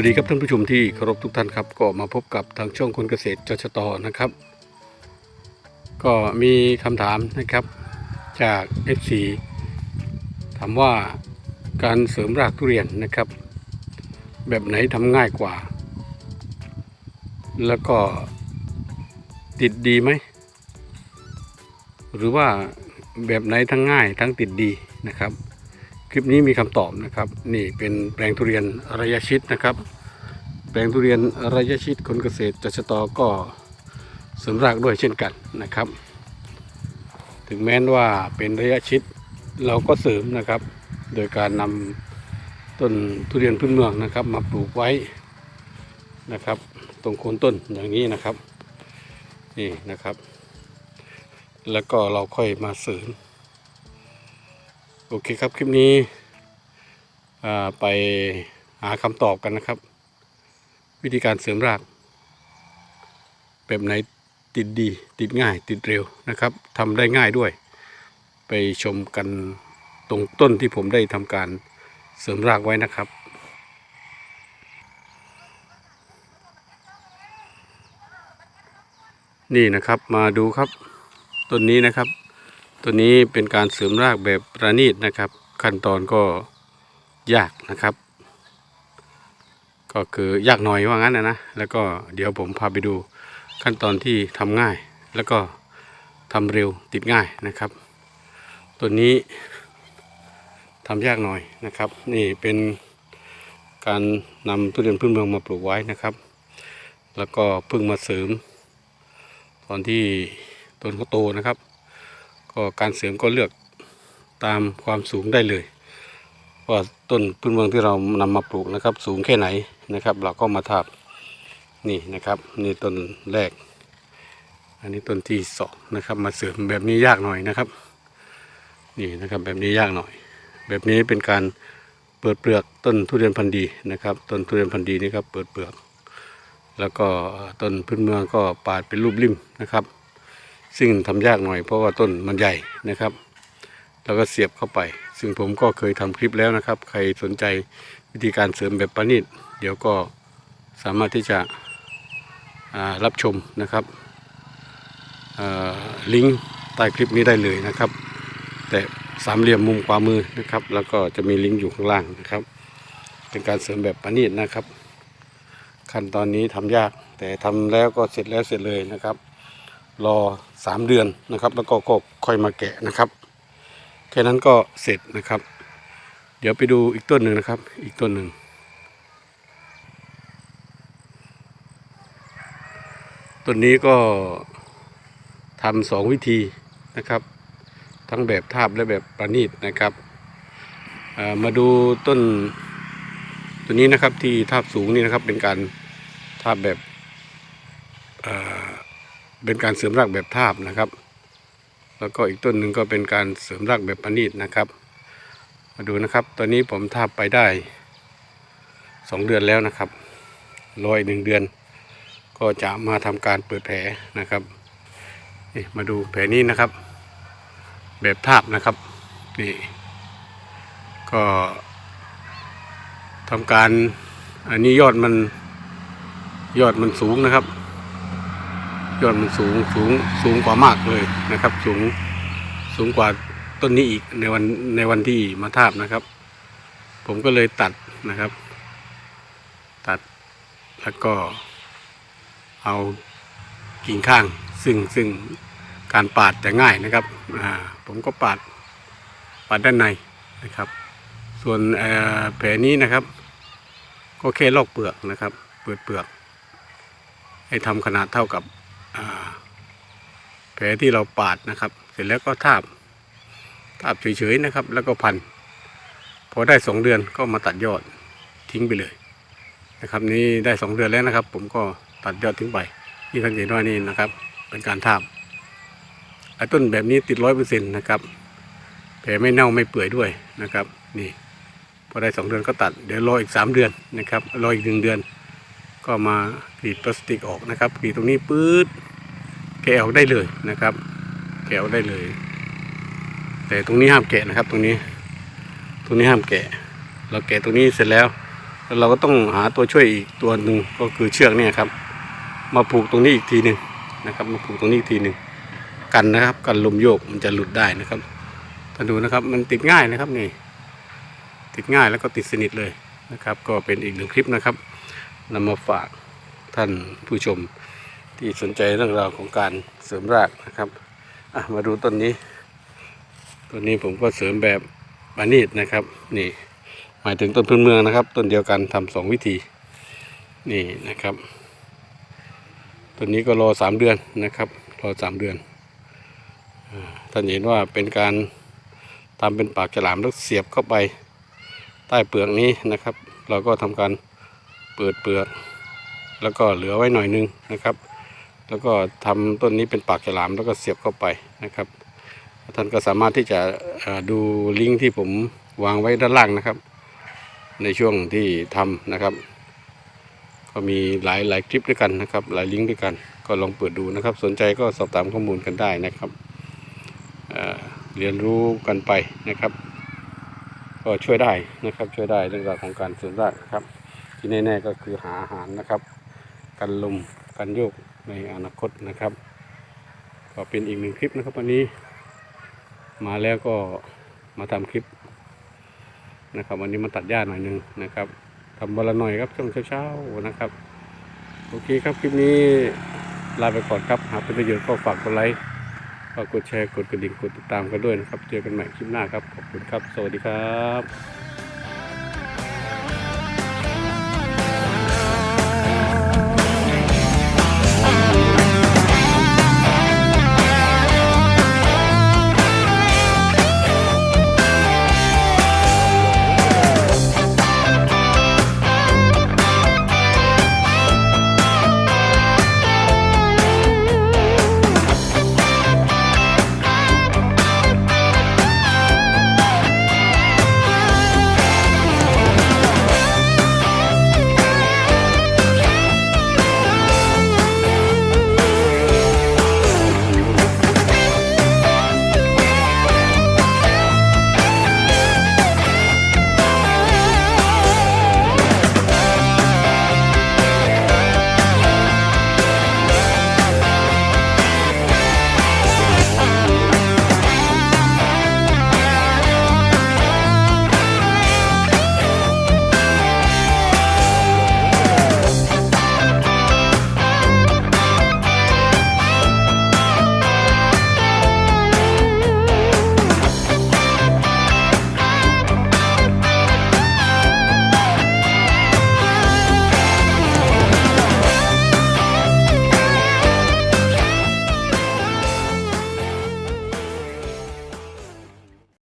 วัสดีครับท่านผู้ชมที่เคารพทุกท่านครับ ก็มาพบกับทางช่องคนเกษตรจชตนะครับ ก็มีคำถามนะครับจาก FC ถามว่าการเสริมรากทุเรียนนะครับ แบบไหนทำง่ายกว่า แล้วก็ติดดีไหม หรือว่าแบบไหนทั้งง่ายทั้งติดดีนะครับ คลิปนี้มีคำตอบนะครับ นี่เป็นแปลงทุเรียนระยะชิดนะครับ แปลงทุเรียนระยะชิดคนเกษตรจัชตอก็เสริมรากด้วยเช่นกันนะครับ ถึงแม้นว่าเป็นระยะชิดเราก็เสริมนะครับ โดยการนำต้นทุเรียนพื้นเมืองนะครับ มาปลูกไว้นะครับ ตรงโคนต้นอย่างนี้นะครับ นี่นะครับ แล้วก็เราค่อยมาเสริม โอเคครับคลิปนี้ไปหาคำตอบกันนะครับ วิธีการเสริมราก แบบไหนติดดีติดง่ายติดเร็วนะครับทำได้ง่ายด้วย ไปชมกันตรงต้นที่ผมได้ทำการเสริมรากไว้นะครับนี่นะครับมาดูครับต้นนี้นะครับ ตัวนี้เป็นการเสริมรากแบบประณีตนะครับ ขั้นตอนก็ยากนะครับ ก็คือยากหน่อยว่างั้นนะนะแล้วก็เดี๋ยวผมพาไปดูขั้นตอนที่ทำง่าย แล้วก็ทำเร็วติดง่ายนะครับ ตัวนี้ทำยากหน่อยนะครับ นี่เป็นการนำทุเรียนพื้นเมืองมาปลูกไว้นะครับ แล้วก็เพิ่งมาเสริม ตอนที่ต้นเขาโตนะครับ ก็การเสริมก็เลือกตามความสูงได้เลยว่าต้นพื้นเมืองที่เรานำมาปลูกนะครับ สูงแค่ไหนนะครับ เราก็มาทาบนี่นะครับนี่ต้นแรก อันนี้ต้นที่สองนะครับ มาเสริมแบบนี้ยากหน่อยนะครับ นี่นะครับแบบนี้ยากหน่อย แบบนี้เป็นการเปิดเปลือกต้นทุเรียนพันธุ์ดีนะครับ ต้นทุเรียนพันธุ์ดีนี่ครับเปิดเปลือก แล้วก็ต้นพื้นเมืองก็ปาดเป็นรูปริมนะครับ ซึ่งทำยากหน่อยเพราะว่าต้นมันใหญ่นะครับ แล้วก็เสียบเข้าไป ซึ่งผมก็เคยทำคลิปแล้วนะครับ ใครสนใจวิธีการเสริมแบบประณีตเดี๋ยวก็สามารถที่จะรับชมนะครับลิงก์ใต้คลิปนี้ได้เลยนะครับ แต่สามเหลี่ยมมุมขวามือนะครับ แล้วก็จะมีลิงก์อยู่ข้างล่างนะครับ เป็นการเสริมแบบประณีตนะครับ ขั้นตอนนี้ทำยากแต่ทำแล้วก็เสร็จแล้วเสร็จเลยนะครับ รอสามเดือนนะครับ แล้วก็ก็ค่อยมาแกะนะครับ แค่นั้นก็เสร็จนะครับ เดี๋ยวไปดูอีกต้นหนึ่งนะครับ อีกต้นหนึ่งต้นนี้ก็ทำสองวิธีนะครับ ทั้งแบบทาบและแบบประณีตนะครับมาดูต้นตัวนี้นะครับที่ทาบสูงนี่นะครับเป็นการทาบแบบ เป็นการเสริมรากแบบทาบนะครับ แล้วก็อีกต้นหนึ่งก็เป็นการเสริมรากแบบประณีตนะครับ มาดูนะครับ ตอนนี้ผมทาบไปได้สองเดือนแล้วนะครับรออีกหนึ่งเดือน ก็จะมาทำการเปิดแผลนะครับนี่มาดูแผลนี้นะครับ แบบทาบนะครับนี่ก็ทำการอันนี้ยอดมันยอดมันสูงนะครับ ยอดมันสูงสูงสูงกว่ามากเลยนะครับ สูงสูงกว่าต้นนี้อีกในวันในวันที่มาทาบนะครับ ผมก็เลยตัดนะครับ ตัดแล้วก็ เอากิ่งข้าง ซึ่งซึ่งการปาดจะง่ายนะครับอ่าผมก็ปาดปาดด้านในนะครับ ส่วนแผลนี้นะครับ ก็แค่ลอกเปลือกนะครับ เปิดเปลือก ให้ทำขนาดเท่ากับ แผลที่เราปาดนะครับ เสร็จแล้วก็ทาบทาบเฉยๆนะครับ แล้วก็พันพอได้สองเดือนก็มาตัดยอดทิ้งไปเลยนะครับ นี่ได้สองเดือนแล้วนะครับ ผมก็ตัดยอดทิ้งไปนี่ท่านเห็นว่านี่นะครับ เป็นการทาบไอ้ต้นแบบนี้ติดร้อยเปอร์เซ็นต์นะครับแผลไม่เน่าไม่เปื่อยด้วยนะครับ นี่พอได้สองเดือนก็ตัดเดี๋ยวรออีกสามเดือนนะครับรออีกหนึ่งเดือน ก็มากรีดพลาสติกออกนะครับกรีดตรงนี้ปื๊ดะออกได้เลยนะครับ แกะออกได้เลย แต่ตรงนี้ห้ามแกะนะครับ ตรงนี้ ตรงนี้ห้ามแกะ เราแกะตรงนี้เสร็จแล้ว แล้วเราก็ต้องหาตัวช่วยอีกตัวหนึ่งก็คือเชือกเนี่ยครับ มาผูกตรงนี้อีกทีหนึ่งนะครับ มาผูกตรงนี้อีกทีหนึ่งกันนะครับ กันลมโยกมันจะหลุดได้นะครับถ้าดูนะครับมันติดง่ายนะครับนี่ ติดง่ายแล้วก็ติดสนิทเลยนะครับ ก็เป็นอีกหนึ่งคลิปนะครับนำมาฝากท่านผู้ชม ที่สนใจเรื่องราวของการเสริมรากนะครับมาดูต้นนี้ต้นนี้ผมก็เสริมแบบบานีดนะครับ นี่ หมายถึงต้นพื้นเมืองนะครับ ต้นเดียวกันทำสองวิธี นี่นะครับต้นนี้ก็รอสามเดือนนะครับรอสามเดือนท่านเห็นว่าเป็นการทำเป็นปากฉลามแล้วเสียบเข้าไปใต้เปลือกนี้นะครับ เราก็ทำการเปิดเปลือก แล้วก็เหลือไว้หน่อยนึงนะครับ แล้วก็ทำต้นนี้เป็นปากฉลามแล้วก็เสียบเข้าไปนะครับ ท่านก็สามารถที่จะดูลิงก์ที่ผมวางไว้ด้านล่างนะครับ ในช่วงที่ทำนะครับ ก็มีหลายหลายคลิปด้วยกันนะครับ หลายลิงก์ด้วยกัน ก็ลองเปิดดูนะครับ สนใจก็สอบถามข้อมูลกันได้นะครับเรียนรู้กันไปนะครับ ก็ช่วยได้นะครับช่วยได้เรื่องราวของการสริมรากครับ ที่แน่ๆก็คือหาอาหารนะครับ กันลมกันโยก ในอนาคตนะครับ ก็เป็นอีกหนึ่งคลิปนะครับวันนี้ มาแล้วก็มาทำคลิปนะครับ วันนี้มาตัดหญ้าหน่อยหนึงนะครับทำวันละหน่อยครับช่วงเช้าๆนะครับ โอเคครับคลิปนี้ลาไปก่อนครับหากเป็นประโยชน์ก็ฝากกดไลค์ฝากกดแชร์กดกระดิ่งกดติดตามกันด้วยนะครับ เจอกันใหม่คลิปหน้าครับขอบคุณครับ สวัสดีครับ